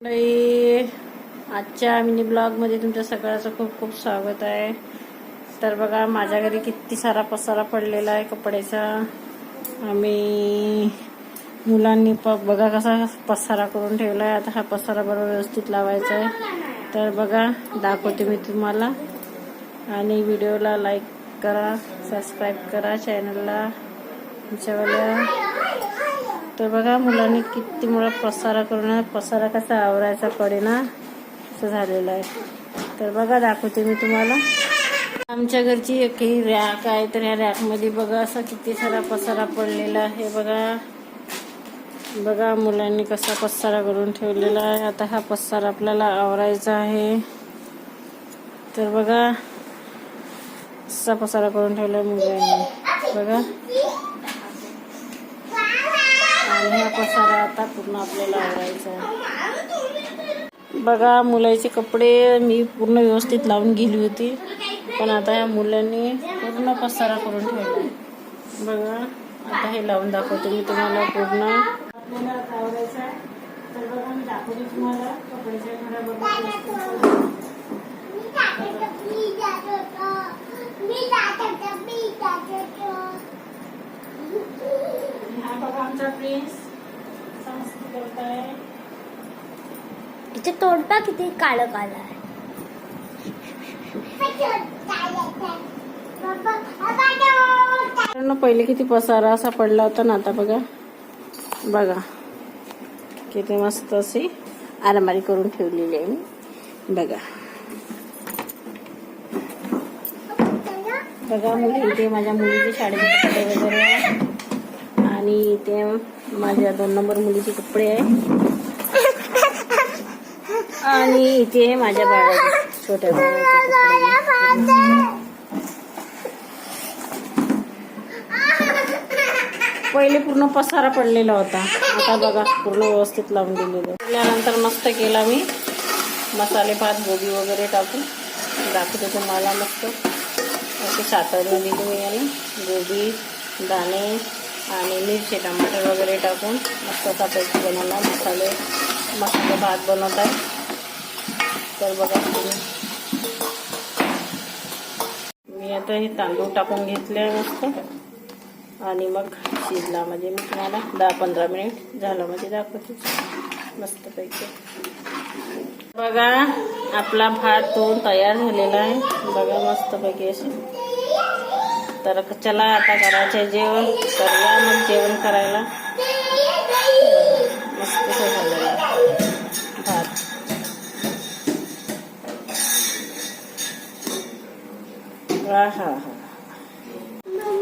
आजच्या मिनी ब्लॉगमध्ये तुमच्या सगळ्याचं खूप खूप स्वागत आहे. तर बघा माझ्या घरी किती सारा पसारा पडलेला आहे कपड्याचा. आम्ही मुलांनी प बघा कसा पसारा करून ठेवला आहे आता हा पसारा बरोबर व्यवस्थित लावायचा आहे. तर बघा दाखवते मी तुम्हाला. आणि व्हिडिओला लाईक करा सबस्क्राईब करा चॅनलला तुमच्यावाल्या तर बघा मुलांनी किती मुळात पसारा करून पसारा कसा आवरायचा कडे ना असं झालेलं आहे. तर बघा दाखवते मी तुम्हाला. आमच्या घरची एकही रॅक आहे तर ह्या रॅकमध्ये बघा असा किती सारा पसारा पडलेला आहे बघा. बघा मुलांनी कसा पसारा करून ठेवलेला आहे. आता हा पसारा आपल्याला आवरायचा आहे. तर बघा असा पसारा करून ठेवला मुलांनी. बघा. आणि हा पसारा आता पूर्ण आपल्याला आवरायचा आहे. बघा मुलाचे कपडे मी पूर्ण व्यवस्थित लावून गेली होती. पण आता या मुलांनी पूर्ण पसारा करून ठेवला बघा आता हे लावून दाखवते मी तुम्हाला पूर्ण. आवडायचा तर बघा मी दाखवते तुम्हाला कपड्याच्या घराबरोबर बघा हा बघा आमचा प्रिन्स असा मस्ती करताय. तिचे तोंड पा किती काळं काळं आहे. पहिले किती पसारा असा पडला होता ना आता बघा. बघा. किती मस्त अशी आरमारी करून ठेवलेली आहे मी. बघा. बघा मुली इथे माझ्या मुलीचे शाळेचे कपडे वगैरे. माझ्या दोन नंबर मुलीचे कपडे आहे. आणि इथे माझ्या बाळाचे छोट्या बाळाचे कपडे. पहिले पूर्ण पसारा पडलेला होता. आता बघा पूर्ण व्यवस्थित लावून दिलेलं. त्यानंतर मस्त केला मी. मसाले भात गोबी वगैरे टाकून. दाखवते तुम्हाला मस्त. असे सातरलं दिली मी आणि गोबी दाणे आणि मिरची टमाटर वगैरे टाकून मस्त असा पेस्ट बनवला. मसाले मसाले भात बनवत आहे. तर बघा तुम्ही. मी आता हे तांदूळ टाकून घेतले मस्त. आणि मग शिजला. म्हणजे मी तुम्हाला दहा पंधरा मिनिट झालं म्हणजे दाखवते. मस्तपैकी बघा आपला भात धुवून तयार झालेला आहे. बघा मस्तपैकी असे तर चला आता करायचं जेवण. तर या मग जेवण करायला. मस्त झालं भात. हा हा हा.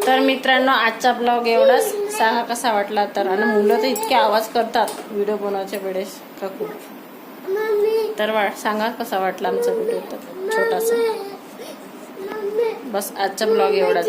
तर मित्रांनो आजचा ब्लॉग एवढाच. सांगा कसा वाटला तर? आणि मुलं तर इतके आवाज करतात व्हिडिओ बनवायच्या वेळेस. का खूप. तर वा सांगा कसा वाटला आमचा व्हिडिओ तर? छोटासा. बस आजचा ब्लॉग एवढाच